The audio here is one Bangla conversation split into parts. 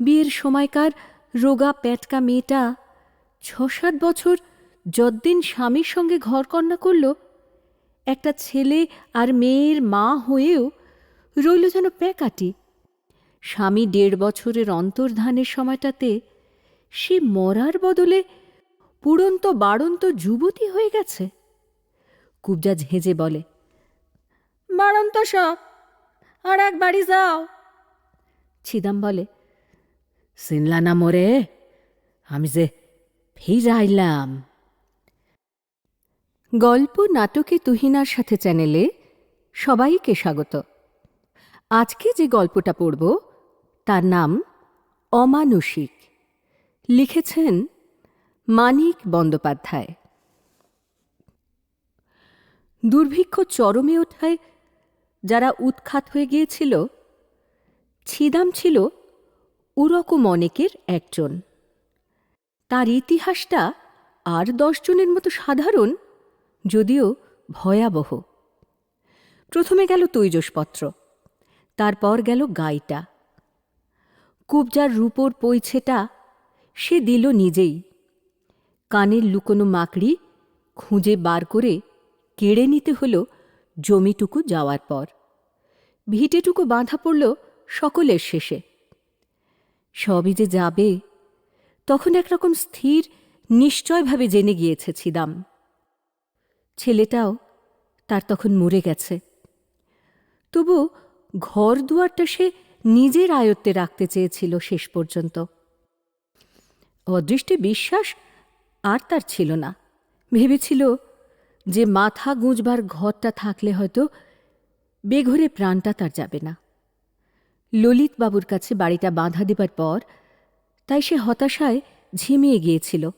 বিয়ের সময়কার রোগা প্যাটকা মেয়েটা ছ সাত বছর যদ্দিন স্বামীর সঙ্গে ঘরকন্যা করল, একটা ছেলে আর মেয়ের মা হয়েও রইল যেন প্যাকাটি। স্বামী দেড় বছরের অন্তর্ধানের সময়টাতে সে মরার বদলে পুড়ন্ত বাড়ন্ত যুবতী হয়ে গেছে। কুবজা ঝেঁজে বলে, বাড়ন্ত সব, আর এক বাড়ি যাও। ছিদাম বলে চিনলা না মোরে আমি যে ফিরাইলাম। গল্প নাটকে তুহিনার সাথে চ্যানেলে সবাইকে স্বাগত। আজকে যে গল্পটা পড়ব, তার নাম অমানুষিক। লিখেছেন মানিক বন্দ্যোপাধ্যায়। দুর্ভিক্ষ চরমে ওঠায় যারা উৎখাত হয়ে গিয়েছিল, ছিদাম ছিল ওরকম অনেকের একজন। তার ইতিহাসটা আর দশজনের মতো সাধারণ, যদিও ভয়াবহ। প্রথমে গেল তৈজসপত্র, তারপর গেল গাইটা। কুবজার রূপোর পৈছেটা সে দিল নিজেই। কানের লুকোনো মাকড়ি খুঁজে বার করে কেড়ে নিতে হলো জমিটুকু যাওয়ার পর। ভিটেটুকু বাঁধা পড়ল সকলের শেষে। সবই যে যাবে, তখন একরকম স্থির, নিশ্চয়ভাবে জেনে গিয়েছে ছিদাম। ছেলেটাও তার তখন মরে গেছে। তবু ঘর দুয়ারটা সে নিজের আয়ত্তে রাখতে চেয়েছিল শেষ পর্যন্ত। অদৃষ্টে বিশ্বাস আর তার ছিল না। ভেবেছিল যে মাথা গুঁজবার ঘরটা থাকলে হয়তো বেঘরে প্রাণটা তার যাবে না। ললিত বাবুর কাছে বাড়িটা বাঁধা দেবার পর তাই সে হতাশায় ঝিমিয়ে গিয়েছিল,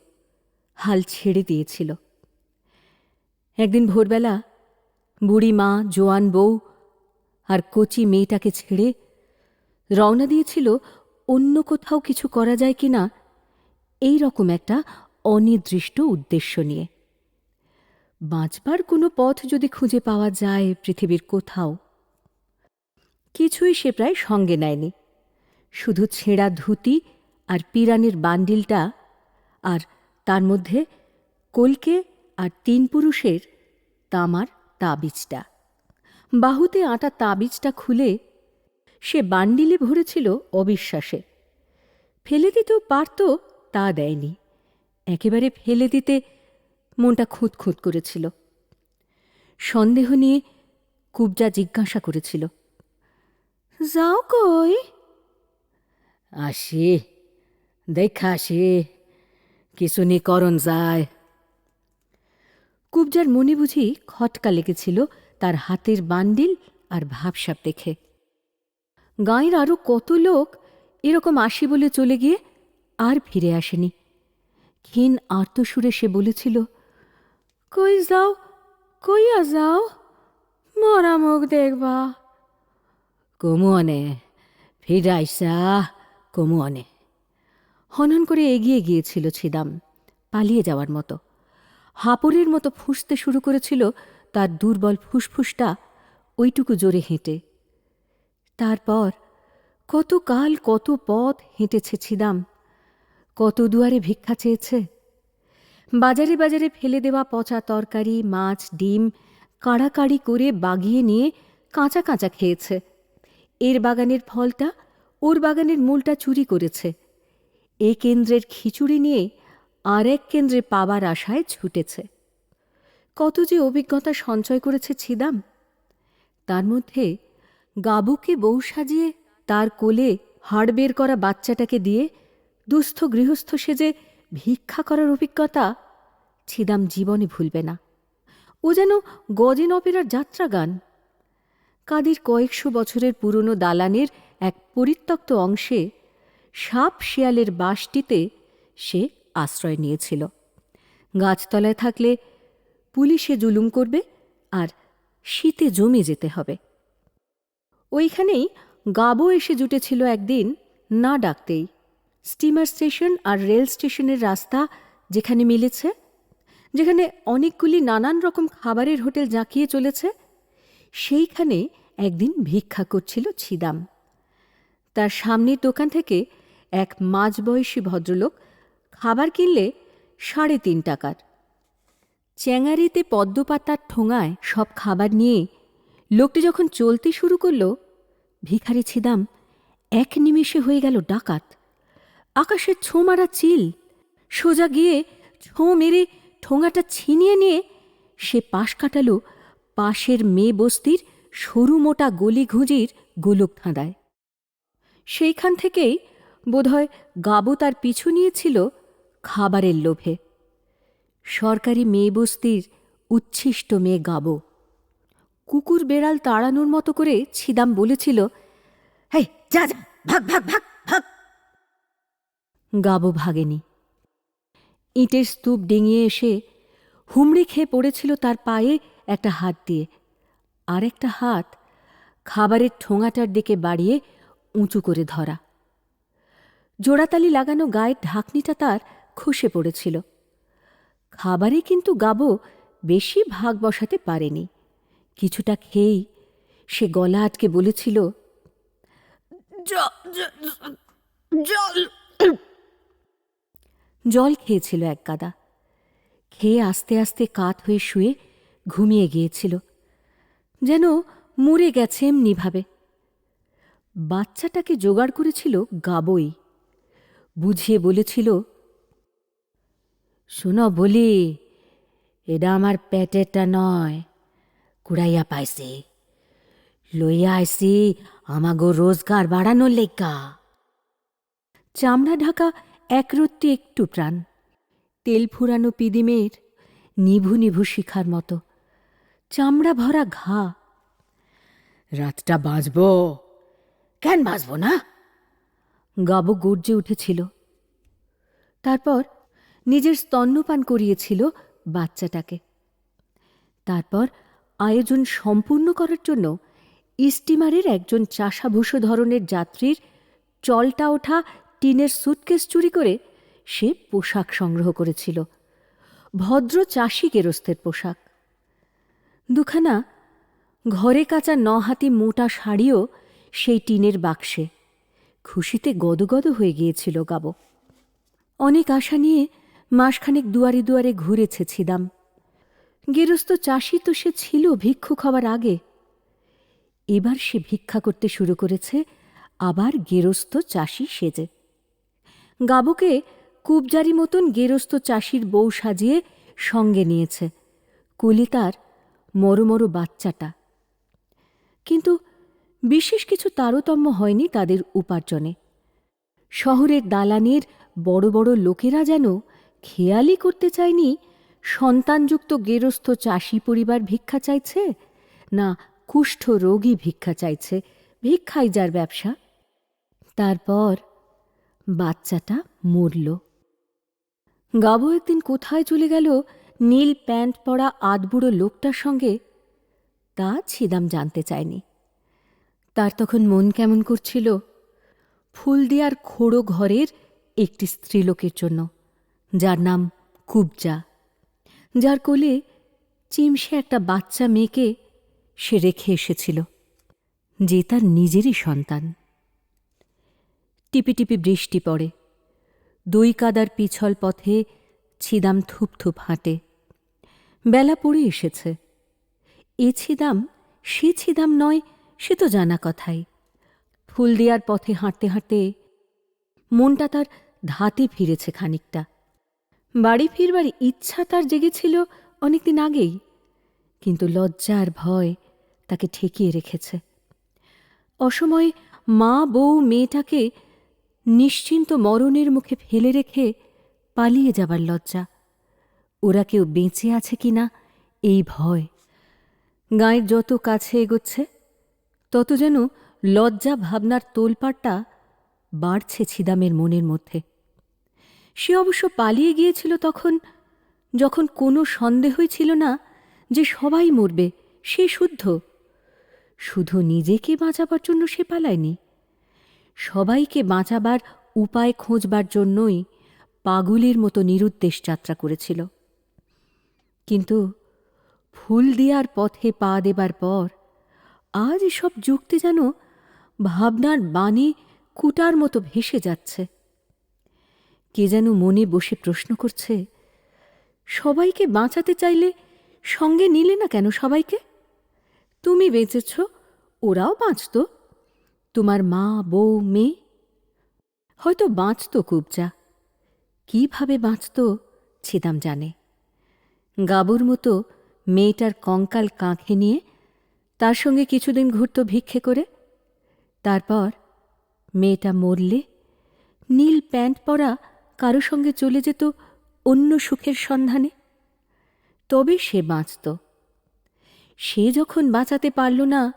হাল ছেড়ে দিয়েছিল। একদিন ভোরবেলা বুড়ি মা, জোয়ান বউ আর কচি মেয়েটাকে ছেড়ে রওনা দিয়েছিল, অন্য কোথাও কিছু করা যায় কি না এই রকম একটা অনির্দিষ্ট উদ্দেশ্য নিয়ে। বাঁচবার কোনো পথ যদি খুঁজে পাওয়া যায় পৃথিবীর কোথাও কিছুই সে প্রায় সঙ্গে নেয়নি। শুধু ছেঁড়া ধুতি আর পিরানের বান্ডিলটা আর তার মধ্যে কলকে আর তিন পুরুষের তামার তাবিজটা। বাহুতে আটা তাবিজটা খুলে সে বান্ডিলে ভরেছিল অবিশ্বাসে। ফেলে দিতেও পারত, তা দেয়নি। একেবারে ফেলে দিতে মনটা খুঁত করেছিল। সন্দেহ নিয়ে কুবজা জিজ্ঞাসা করেছিল। যাও কই? আসি দেখা আসি কিছু নি করণ যায়। কুবজার মনে বুঝি খটকা লেগেছিল তার হাতের বান্ডিল আর ভাবসাপ দেখে। গাঁয়ের আরও কত লোক এরকম আসি বলে চলে গিয়ে আর ফিরে আসেনি। ক্ষীণ আর্তসুরে সে বলেছিল কই যাও কইয়া যাও মরা মুখ দেখবা। কমুয়ানে, ফিরাইসা, কমুয়ানে। হনন করে এগিয়ে গিয়েছিল ছিদাম, পালিয়ে যাওয়ার মতো। হাপড়ের মতো ফুঁসতে শুরু করেছিল তার দুর্বল ফুসফুসটা ওইটুকু জোরে হেঁটে। তারপর কত কাল, কত পথ হেঁটেছে ছিদাম, কত দুয়ারে ভিক্ষা চেয়েছে। বাজারে বাজারে ফেলে দেওয়া পচা তরকারি, মাছ, ডিম কাড়াকাড়ি করে বাগিয়ে নিয়ে কাঁচা কাঁচা খেয়েছে। এর বাগানের ফলটা, ওর বাগানের মূলটা চুরি করেছে। এ কেন্দ্রের খিচুড়ি নিয়ে আর এক কেন্দ্রে পাবার আশায় ছুটেছে। কত যে অভিজ্ঞতা সঞ্চয় করেছে ছিদাম। তার মধ্যে গাবুকে বউ সাজিয়ে তার কোলে হাড় বের করা বাচ্চাটাকে দিয়ে দুস্থ গৃহস্থ সেজে ভিক্ষা করার অভিজ্ঞতা ছিদাম জীবনে ভুলবে না। ও যেন গজেন অপেরার যাত্রা গান কাদের কয়েকশো বছরের পুরনো দালানের এক পরিত্যক্ত অংশে সাপ শিয়ালের বাসটিতে সে আশ্রয় নিয়েছিল। গাছতলায় থাকলে পুলিশে জুলুম করবে আর শীতে জমে যেতে হবে। ওইখানেই গাবো এসে জুটেছিল একদিন না ডাকতেই। স্টিমার স্টেশন আর রেল স্টেশনের রাস্তা যেখানে মিলেছে, যেখানে অনেকগুলি নানান রকম খাবারের হোটেল জাঁকিয়ে চলেছে সেইখানে একদিন ভিক্ষা করছিল ছিদাম। তার সামনের দোকান থেকে এক মাঝবয়সী ভদ্রলোক খাবার কিনলে সাড়ে তিন টাকার। চ্যাঙারিতে পদ্মপাতার ঠোঙায় সব খাবার নিয়ে লোকটি যখন চলতে শুরু করল, ভিখারি ছিদাম এক নিমেষে হয়ে গেল ডাকাত। আকাশের ছো মারা চিল, সোজা গিয়ে ছো মেরে ঠোঙাটা ছিনিয়ে নিয়ে সে পাশ কাটালো পাশের মেয়ে বস্তির সরু মোটা গলি ঘুঁজির গোলক ধাঁধায়। সেইখান থেকেই বোধহয় গাবো তার পিছু নিয়েছিল খাবারের লোভে। সরকারি মেয়ে বস্তির উচ্ছিষ্ট মেয়ে গাবো। কুকুর বেড়াল তাড়ানোর মতো করে ছিদাম বলেছিল, হেই, যা যা, ভাগ ভাগ ভাগ ভাগ! গাবো ভাগেনি। ইটের স্তূপ ডিঙিয়ে এসে হুমড়ি খেয়ে পড়েছিল তার পায়ে একটা হাত দিয়ে। আর একটা হাত খাবারের ঠোঙাটার দিকে বাড়িয়ে উঁচু করে ধরা। জোড়াতালি লাগানো গায়ের ঢাকনিটা তার খসে পড়েছিল। খাবারে কিন্তু গাবো বেশি ভাগ বসাতে পারেনি। কিছুটা খেয়েই সে গলা আটকে বলেছিল, জল জল খেয়েছিল এক গাদা। খেয়ে আস্তে আস্তে কাত হয়ে শুয়ে ঘুমিয়ে গিয়েছিল। যেন মরে গেছে এমনিভাবে। বাচ্চাটাকে জোগাড় করেছিল গাবই। বুঝিয়ে বলেছিল, শুনো বলি, এটা আমার পেটেরটা নয়, কুড়াইয়া পাইছি। লইয়া আইসি আমাগো রোজগার বাড়ানোর লেগা চামড়া ঢাকা একরত্তি একটু প্রাণ। তেল ফুরানো পিদিমের নিভু নিভু শিখার মতো। চামড়া ভরা ঘা। রাতটা বাঁচব কেন বাঁচব না? গাবো গর্জে উঠেছিল। তারপর নিজের স্তন্যপান করিয়েছিল বাচ্চাটাকে। তারপর আয়োজন সম্পূর্ণ করার জন্য স্টিমারের একজন চাষাভূষো ধরনের যাত্রীর চলটা ওঠা টিনের সুটকেস চুরি করে সে পোশাক সংগ্রহ করেছিল। ভদ্র চাষি গেরস্তের পোশাক। দুখানা ঘরে কাঁচা নহাতি মোটা শাড়িও সেই টিনের বাক্সে। খুশিতে গদগদ হয়ে গিয়েছিল গাবো। অনেক আশা নিয়ে মাসখানেক দুয়ারে দুয়ারে ঘুরেছে ছিদাম। গেরস্ত চাষি তো সে ছিল ভিক্ষুক হওয়ার আগে। এবার সে ভিক্ষা করতে শুরু করেছে, আবার গেরস্ত চাষি সেজে। গাবকে কুবজারি মতন গেরস্ত চাষির বউ সাজিয়ে সঙ্গে নিয়েছে। কুলি তার মরমরো বাচ্চাটা। কিন্তু বিশেষ কিছু তারতম্য হয়নি তাদের উপার্জনে। শহরের দালানের বড় বড় লোকেরা যেন খেয়ালই করতে চায়নি, সন্তানযুক্ত গেরস্থ চাষি পরিবার ভিক্ষা চাইছে, না কুষ্ঠ রোগী ভিক্ষা চাইছে ভিক্ষাই যার ব্যবসা। তারপর বাচ্চাটা মরল। গাবো একদিন কোথায় চলে গেল নীল প্যান্ট পরা আধবুড়ো লোকটার সঙ্গে তা ছিদাম জানতে চায়নি। তার তখন মন কেমন করছিল? ফুল দিয়ার খোড়ো ঘরের একটি স্ত্রীলোকের জন্য, যার নাম কুবজা। যার কোলে চিমসে একটা বাচ্চা মেয়েকে সে রেখে এসেছিল, যে তার নিজেরই সন্তান। টিপি টিপি বৃষ্টি পড়ে। দই কাদার পিছল পথে ছিদাম থুপ থুপ হাঁটে। বেলা পড়ে এসেছে। এ ছিদাম, সে ছিদাম নয়, সে তো জানা কথাই। ফুল দেওয়ার পথে হাঁটতে হাঁটতে মনটা তার ধাতে ফিরেছে খানিকটা। বাড়ি ফিরবার ইচ্ছা তার জেগেছিল অনেকদিন আগেই, কিন্তু লজ্জা আর ভয় তাকে ঠেকিয়ে রেখেছে। অসময়ে মা বউ মেয়েটাকে নিশ্চিন্ত মরণের মুখে ফেলে রেখে পালিয়ে যাবার লজ্জা। ওরা কেউ বেঁচে আছে কি না এই ভয়। গায়ের যত কাছে এগোচ্ছে, তত যেন লজ্জা ভাবনার তোলপাটটা বাড়ছে ছিদামের মনের মধ্যে। সে অবশ্য পালিয়ে গিয়েছিল তখন, যখন কোনো সন্দেহই ছিল না যে সবাই মরবে, সে শুদ্ধ। শুধু নিজেকে বাঁচাবার জন্য সে পালায়নি। সবাইকে বাঁচাবার উপায় খোঁজবার জন্যই পাগলের মতো নিরুদ্দেশ যাত্রা করেছিল। কিন্তু ফুল দেওয়ার পথে পা দেবার পর আজ এসব যুক্তি যেন ভাবনার বাণী কুটার মতো ভেসে যাচ্ছে। কে যেন মনে বসে প্রশ্ন করছে, সবাইকে বাঁচাতে চাইলে সঙ্গে নিলে না কেন সবাইকে? তুমি বেঁচেছ, ওরাও বাঁচত। তোমার মা, বউ, মেয়ে হয়তো বাঁচত কুবজা কীভাবে বাঁচত ছিদাম জানে। গাবুর মতো মেয়েটার কঙ্কাল কাঁখে নিয়ে তার সঙ্গে কিছুদিন ঘুরত ভিক্ষে করে। তারপর মেয়েটা মরলে নীল প্যান্ট পরা কারও সঙ্গে চলে যেত অন্য সুখের সন্ধানে। তবে সে বাঁচত। সে যখন বাঁচাতে পারল না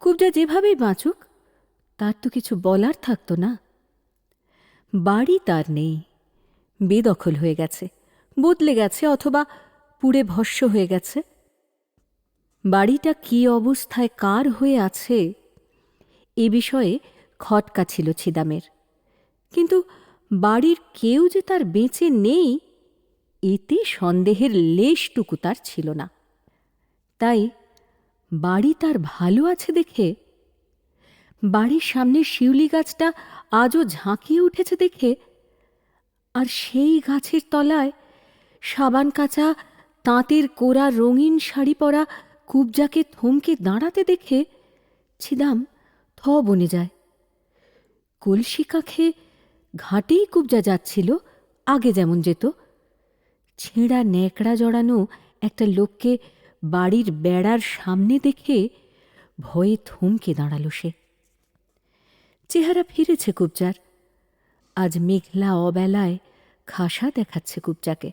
কুবজা যেভাবেই বাঁচুক, তার তো কিছু বলার থাকতো না। বাড়ি তার নেই। বেদখল হয়ে গেছে, বদলে গেছে অথবা পুড়ে ভস্য হয়ে গেছে। বাড়িটা কি অবস্থায় কার হয়ে আছে এ বিষয়ে খটকা ছিল ছিদামের। কিন্তু বাড়ির কেউ যে তার বেঁচে নেই, এতে সন্দেহের লেশটুকু তার ছিল না। তাই বাড়ি তার ভালো আছে দেখে, বাড়ির সামনে শিউলি গাছটা আজও ঝাঁকিয়ে উঠেছে দেখে আর সেই গাছের তলায় সাবান কাঁচা, তাঁতের কোরা রঙিন শাড়ি পরা কুবজাকে থমকে দাঁড়াতে দেখে ছিদাম থ বনে যায়। কলসি কাখে ঘাটেই কুবজা যাচ্ছিল, আগে যেমন যেত। ছেঁড়া ন্যাকড়া জড়ানো একটা লোককে বাড়ির বেড়ার সামনে দেখে ভয়ে থমকে দাঁড়াল সে। চেহারা ফিরেছে কুবজার। আজ মেঘলা অবেলায় খাসা দেখাচ্ছে কুবজাকে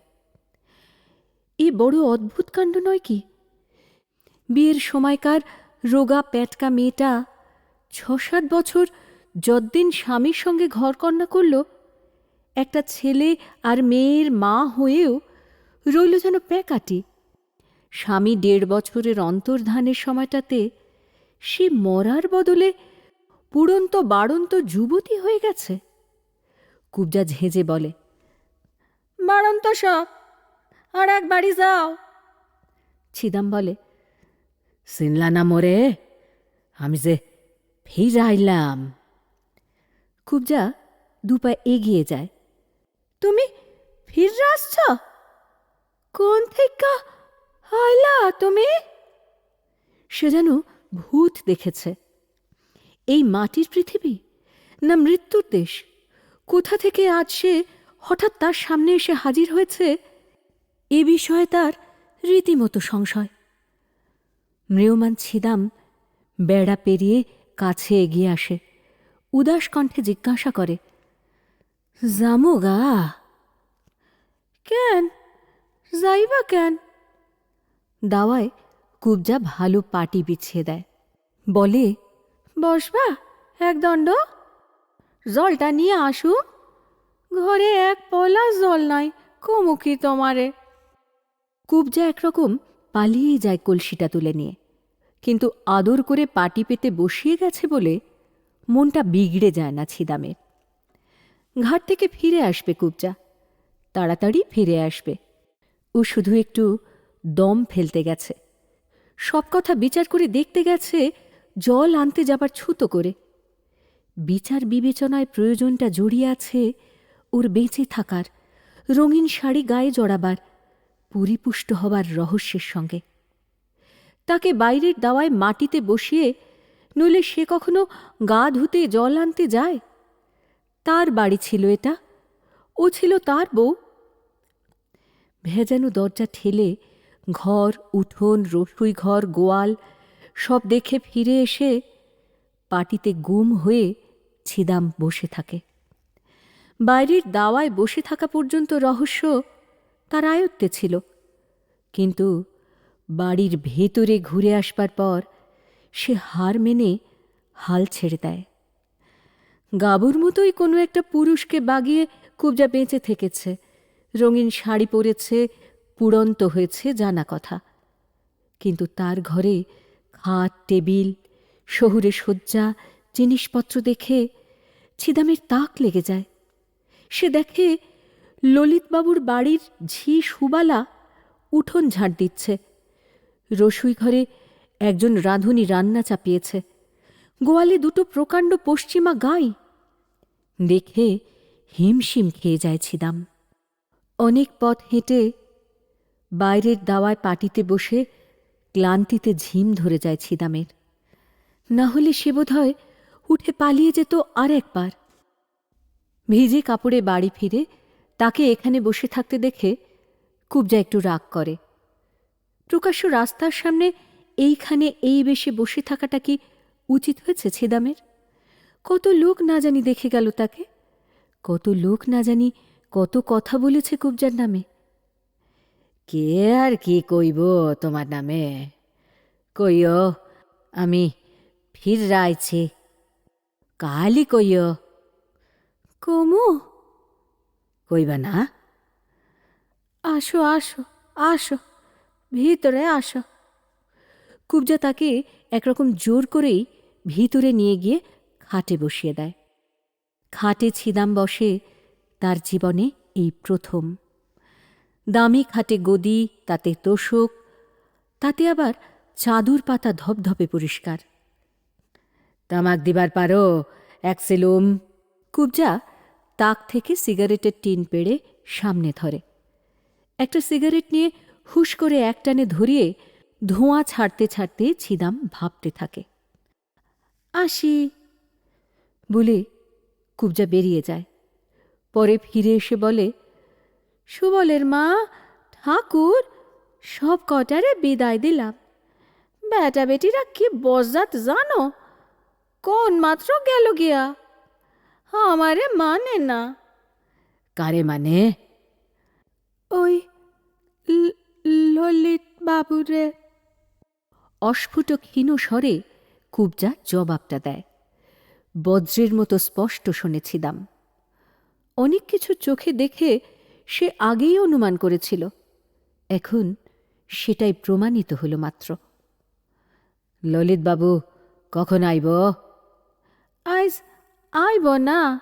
এ বড় অদ্ভুত কাণ্ড নয় কি? বিয়ের সময়কার রোগা প্যাটকা মেয়েটা ছ সাত বছর যদ্দিন স্বামীর সঙ্গে ঘরকন্যা করল, একটা ছেলে আর মেয়ের মা হয়েও রইল যেন প্যাকাটি। স্বামী দেড় বছরের অন্তর্ধানের সময়টাতে সে মরার বদলে পুরন্ত বাড়ন্ত যুবতী হয়ে গেছে। কুবজা ঝেঁজে বলে বাড়ন্ত সব আর এক বাড়ি যাও। ছিদাম বলে সিনলা না মোরে আমি যে ফিরে আইলাম। কুবজা দুপা এগিয়ে যায়। তুমি ফিরে আসছ? কোন থেকে আইলা তুমি? সে যেন ভূত দেখেছে। এই মাটির পৃথিবী না মৃত্যুর দেশ? কোথা থেকে আজ সে হঠাৎ তার সামনে এসে হাজির হয়েছে? এ বিষয়ে তার রীতিমতো সংশয়। মৃয়মান ছিদাম বেড়া পেরিয়ে কাছে এগিয়ে আসে। উদাস কণ্ঠে জিজ্ঞাসা করে, জামো গা? কেন? যাইবা কেন? দাওয়ায় কুবজা ভালো পাটি বিছিয়ে দেয়। বলে, বসবা, এক দণ্ড? জলটা নিয়ে আসু। ঘরে এক পলা জল নাই কমুকি তোমারে। কুবজা একরকম পালিয়েই যায় কলসিটা তুলে নিয়ে। কিন্তু আদর করে পাটি পেতে বসিয়ে গেছে বলে মনটা বিগড়ে যায় না ছিদামের ঘাট থেকে ফিরে আসবে কুবজা, তাড়াতাড়ি ফিরে আসবে। ও শুধু একটু দম ফেলতে গেছে। সব কথা বিচার করে দেখতে গেছে, জল আনতে যাবার ছুতো করে। বিচার বিবেচনায় প্রয়োজনটা জড়িয়ে আছে ওর বেঁচে থাকার, রঙিন শাড়ি গায়ে জড়াবার, পরিপুষ্ট হবার রহস্যের সঙ্গে। তাকে বাইরের দাওয়ায় মাটিতে বসিয়ে নইলে সে কখনো গা ধুতে জল আনতে যায়? তার বাড়ি ছিল এটা, ও ছিল তার বউ। ভেজানো দরজা ঠেলে ঘর, উঠোন, রসুই ঘর, গোয়াল সব দেখে ফিরে এসে পাটিতে গুম হয়ে ছিদাম বসে থাকে। বাইরের দাওয়ায় বসে থাকা পর্যন্ত রহস্য তার আয়ত্তে ছিল। কিন্তু বাড়ির ভেতরে ঘুরে আসবার পর সে হার মেনে হাল ছেড়ে দেয়। গাবুর মতোই কোনো একটা পুরুষকে বাগিয়ে কুবজা বেঁচে থেকেছে। রঙিন শাড়ি পরেছে, পুড়ন্ত হয়েছে জানা কথা। কিন্তু তার ঘরে খাট, টেবিল, শহুরে শয্যা, জিনিসপত্র দেখে ছিদামের তাক লেগে যায়। সে দেখে ললিতবাবুর বাড়ির ঝি সুবালা উঠোন ঝাড় দিচ্ছে। রসুই ঘরে একজন রাঁধুনি রান্না চাপিয়েছে। গোয়ালে দুটো প্রকাণ্ড পশ্চিমা গাই দেখে হিমশিম খেয়ে যায় ছিদাম। অনেক পথ হেঁটে বাইরের দাওয়ায় পাটিতে বসে ক্লান্তিতে ঝিম ধরে যায় ছিদামের। না হলে সে বোধহয় উঠে পালিয়ে যেত আর একবার ভিজে কাপড়ে বাড়ি ফিরে তাকে এখানে বসে থাকতে দেখে কুবজা একটু রাগ করে। প্রকাশ্য রাস্তার সামনে এইখানে এই বেশে বসে থাকাটা কি উচিত হয়েছে ছিদামের? কত লোক না জানি দেখে গেল তাকে। কত লোক না জানি কত কথা বলেছে কুবজার নামে। কে আর কি কইব তোমার নামে? কইও, আমি ফির রাইছি কালি কইও কমু। কইবা না? আসো আসো আসো, ভিতরে আসো। কুবজা তাকে একরকম জোর করেই ভিতরে নিয়ে গিয়ে খাটে বসিয়ে দেয়। খাটে ছিদাম বসে তার জীবনে এই প্রথম। দামি খাটে গদি, তাতে তোষক, তাতে আবার চাদুর পাতা ধপধপে পরিষ্কার। তামাক দিবার পারো, এক সেলুম। কুবজা তাক থেকে সিগারেটের টিন পেড়ে সামনে ধরে। একটা সিগারেট নিয়ে হুশ করে একটানে ধরিয়ে ধোঁয়া ছাড়তে ছাড়তে ছিদাম ভাবতে থাকে। আসি। বলে কুবজা বেরিয়ে যায়। পরে ফিরে এসে বলে, সুবলের মা, ঠাকুর, সব কটারে বিদায় দিলাম। বেটা বেটিরা কি বজাত জানো? কোন মাত্র গেল গিয়া আমারে মানে না কারে মানে ওই ললিত বাবুরে অস্ফুট ক্ষীণ স্বরে কুবজা জবাবটা দেয়। বজ্রের মতো স্পষ্ট শুনেছিলাম। অনেক কিছু চোখে দেখে সে আগেই অনুমান করেছিল। এখন সেটাই প্রমাণিত হল মাত্র। ললিতবাবু কখন আইব? আইজ আইব না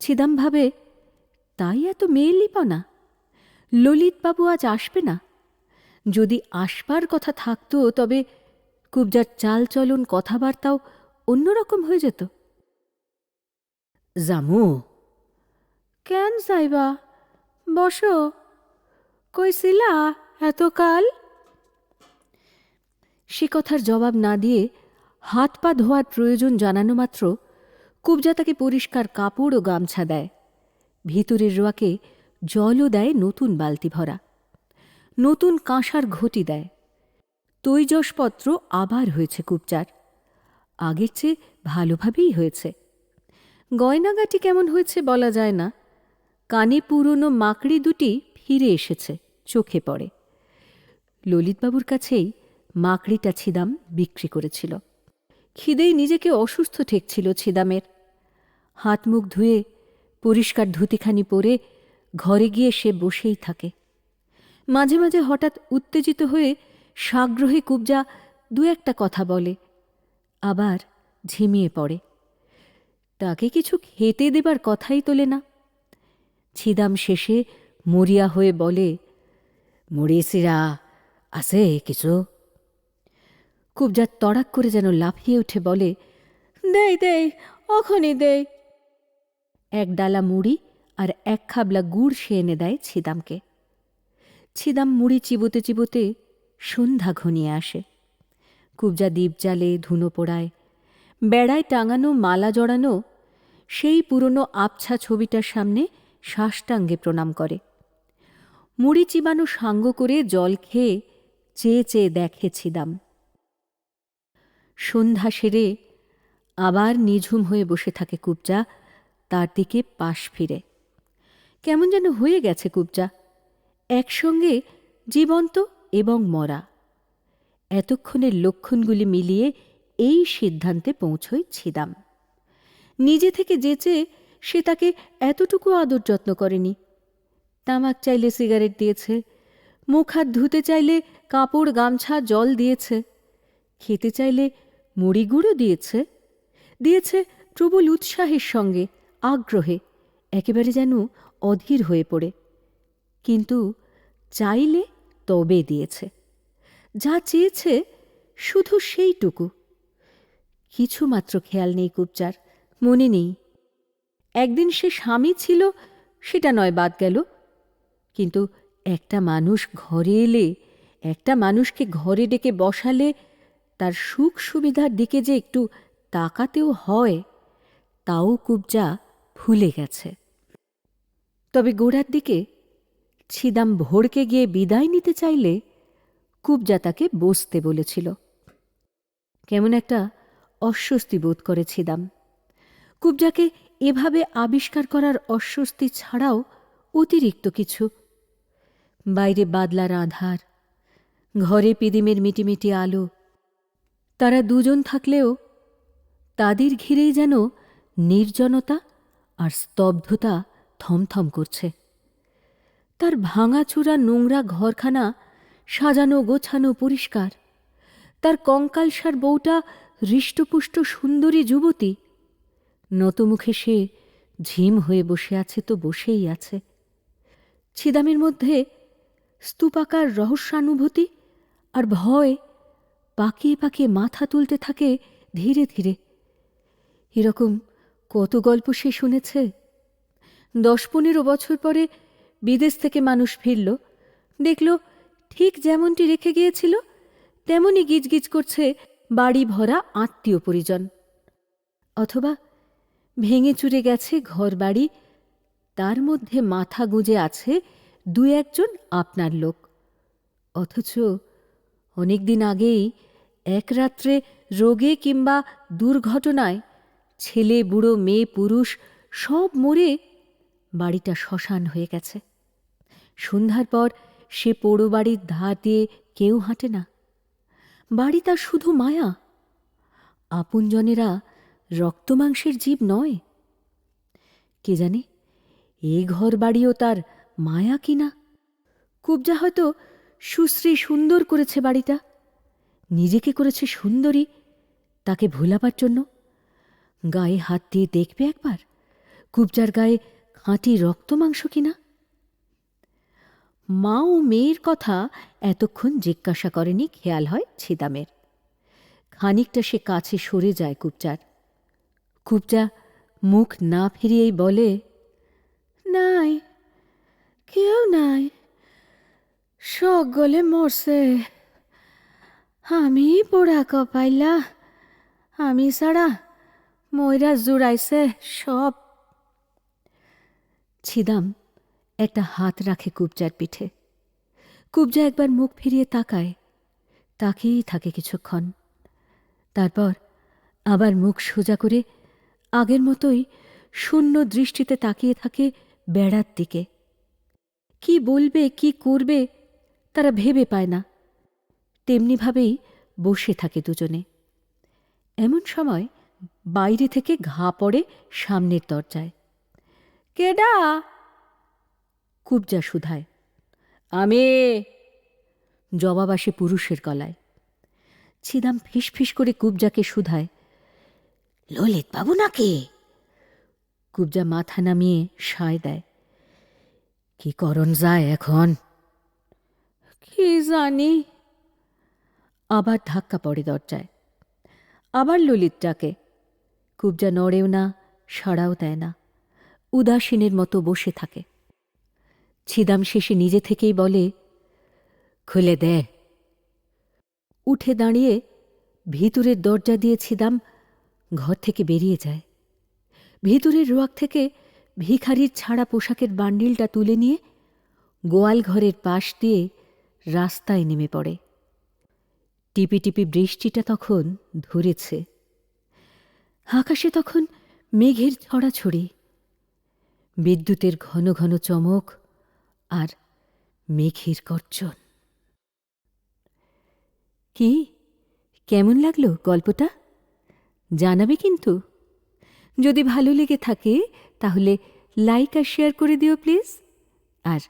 ছিদাম ভাবে, তাই এত মেয়েলিপ না ললিতবাবু আজ আসবে না? যদি আসবার কথা থাকতো, তবে কুবজার চালচলন কথাবার্তাও অন্যরকম হয়ে যেত। জামু? কেন সাইবা? বসো। কইছিলা এতকাল? সে কথার জবাব না দিয়ে হাত পা ধোয়ার প্রয়োজন জানানো মাত্র কুবজা তাকে পরিষ্কার কাপড় ও গামছা দেয়। ভিতরের রোয়াকে জলও দেয় নতুন বালতি ভরা। নতুন কাঁসার ঘটি দেয়। তৈজসপত্র আবার হয়েছে কুবচার আগের চেয়ে ভালোভাবেই হয়েছে। গয়নাগাটি কেমন হয়েছে বলা যায় না। কানে পুরনো মাকড়ি দুটি ফিরে এসেছে, চোখে পড়ে। ললিতবাবুর কাছেই মাকড়িটা ছিদাম বিক্রি করেছিল। খিদেই নিজেকে অসুস্থ ঠেকছিল ছিদামের। হাত মুখ ধুয়ে পরিষ্কার ধুতিখানি পরে ঘরে গিয়ে সে বসেই থাকে। মাঝে মাঝে হঠাৎ উত্তেজিত হয়ে সাগ্রহে কুবজা দু একটা কথা বলে, আবার ঝিমিয়ে পড়ে। তাকে কিছু খেতে দেবার কথাই তোলে না। ছিদাম শেষে মরিয়া হয়ে বলে মরিয়েছিরা আছে কিছু? কুবজা তড়াক করে যেন লাফিয়ে উঠে বলে, দেই দেই অখনই দেই। এক ডালা মুড়ি আর এক খাবলা গুড় সে এনে দেয় ছিদামকে। ছিদাম মুড়ি চিবোতে চিবোতে সন্ধ্যা ঘনিয়ে আসে। কুবজা দ্বীপ জালে ধুনো পোড়ায়, বেড়ায় টাঙানো, মালা জড়ানো, সেই পুরনো আবছা ছবিটার সামনে সাষ্টাঙ্গে প্রণাম করে। মুড়ি চিবানো সাঙ্গ করে জল খেয়ে চেয়ে চেয়ে দেখে ছিদাম। সন্ধ্যা সেরে আবার নিঝুম হয়ে বসে থাকে কুবজা, তার দিকে পাশ ফিরে। কেমন যেন হয়ে গেছে কুবজা, একসঙ্গে জীবন্ত এবং মরা। এতক্ষণের লক্ষণগুলি মিলিয়ে এই সিদ্ধান্তে পৌঁছই ছিদাম নিজে থেকে যেচে সে তাকে এতটুকু আদর যত্ন করেনি। তামাক চাইলে সিগারেট দিয়েছে, মুখ হাত ধুতে চাইলে কাপড়, গামছা, জল দিয়েছে। খেতে চাইলে মুড়ি গুঁড়ো দিয়েছে। দিয়েছে প্রবল উৎসাহের সঙ্গে, আগ্রহে, একেবারে যেন অধীর হয়ে পড়ে। কিন্তু চাইলে তবে দিয়েছে। যা চেয়েছে শুধু সেইটুকু। কিছুমাত্র খেয়াল নেই কুবচার, মনে নেই। একদিন সে স্বামী ছিল, সেটা নয় বাদ গেল। কিন্তু একটা মানুষ ঘরে এলে, একটা মানুষকে ঘরে ডেকে বসালে তার সুখ সুবিধার দিকে যে একটু তাকাতেও হয়, তাও কুবজা ভুলে গেছে। তবে গোড়ার দিকে ছিদাম ভোরকে গিয়ে বিদায় নিতে চাইলে কুবজা তাকে বসতে বলেছিল। কেমন একটা অস্বস্তি বোধ করে ছিদাম। কুবজাকে এভাবে আবিষ্কার করার অস্বস্তি ছাড়াও অতিরিক্ত কিছু। বাইরে বাদলার আধার, ঘরে পিদিমের মিটিমিটি আলো তারা দুজন থাকলেও তাদের ঘিরেই যেন নির্জনতা আর স্তব্ধতা থমথম করছে। তার ভাঙাচূড়া নোংরা ঘরখানা সাজানো গোছানো পরিষ্কার, তার কঙ্কালসার বউটা হৃষ্টপুষ্ট সুন্দরী যুবতী, নতমুখে সে ঝিম হয়ে বসে আছে তো বসেই আছে। ছিদামের মধ্যে স্তূপাকার রহস্যানুভূতি আর ভয় পাকিয়ে পাকিয়ে মাথা তুলতে থাকে ধীরে ধীরে। এরকম কত গল্প সে শুনেছে? দশ পনেরো বছর পরে বিদেশ থেকে মানুষ ফিরল, দেখল ঠিক যেমনটি রেখে গিয়েছিল তেমনই গিজগিজ করছে বাড়ি ভরা আত্মীয় পরিজন। অথবা ভেঙে চুরে গেছে ঘর বাড়ি, তার মধ্যে মাথা গুঁজে আছে দু একজন আপনার লোক। অথচ অনেক দিন আগেই এক রাত্রে রোগে কিংবা দুর্ঘটনায় ছেলে, বুড়ো, মেয়ে, পুরুষ সব মরে বাড়িটা শ্মশান হয়ে গেছে। সন্ধ্যার পর সে পোড়ো বাড়ির ধার দিয়ে কেউ হাঁটে না। বাড়ি তার শুধু মায়া। আপনজনেরা রক্তমাংসের জীব নয়। কে জানে এ ঘর বাড়িও তার মায়া কিনা? কুবজা হয়তো সুশ্রী সুন্দর করেছে বাড়িটা। নিজেকে করেছে সুন্দরী, তাকে ভোলাবার জন্য। গায়ে হাত দিয়ে দেখবে একবার, কুবজার গায়ে খাঁটি রক্তমাংস কিনা। মা ও মেয়ের কথা এতক্ষণ জিজ্ঞাসা করেনি খেয়াল হয় ছিদামের। খানিকটা সে কাছে সরে যায় কুবজার। কুবজা মুখ না ফিরিয়েই বলে, নাই, কেউ নাই। সকলে মরছে। আমি পোড়া কপাইলা। আমি ছাড়া ময়রা জুড়াইছে সব। ছিদাম একটা হাত রাখে কুবজার পিঠে। কুবজা একবার মুখ ফিরিয়ে তাকায়। তাকিয়েই থাকে কিছুক্ষণ। তারপর আবার মুখ সোজা করে আগের মতোই শূন্য দৃষ্টিতে তাকিয়ে থাকে বেড়ার দিকে। কি বলবে, কি করবে? তারা ভেবে পায় না। তেমনিভাবেই বসে থাকে দুজনে। এমন সময় বাইরে থেকে ঘা পড়ে সামনের দরজায়। কেডা? কুবজা শুধায় আমি জবাব আসে পুরুষের গলায়। ছিদাম ফিস করে কুবজাকে শুধায় ললিত বাবু নাকি? কুবজা মাথা নামিয়ে সায় দেয়। কি করণ যায় এখন? কি জানি। আবার ধাক্কা পড়ে দরজায়। আবার ললিত ডাকে কুবজা নড়েও না, সাড়াও দেয় না। উদাসীনের মতো বসে থাকে। ছিদাম শেষে নিজে থেকেই বলে, খুলে দে। উঠে দাঁড়িয়ে ভিতরের দরজা দিয়ে ছিদাম ঘর থেকে বেরিয়ে যায়। ভিতরের রোয়াক থেকে ভিখারির ছাড়া পোশাকের বান্ডিলটা তুলে নিয়ে গোয়াল ঘরের পাশ দিয়ে রাস্তায় নেমে পড়ে। টিপি টিপি বৃষ্টিটা তখন ধরেছে। আকাশে তখন মেঘের ছড়াছড়ি। বিদ্যুতের ঘন ঘন চমক আর মেঘের গর্জন। কি? কেমন লাগল গল্পটা? জানাবে কিন্তু। যদি ভালো লেগে থাকে, তাহলে লাইক আর শেয়ার করে দিও প্লিজ। আর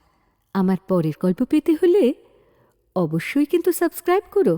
আমার পরের গল্প পেতে হলে অবশ্যই কিন্তু সাবস্ক্রাইব করো।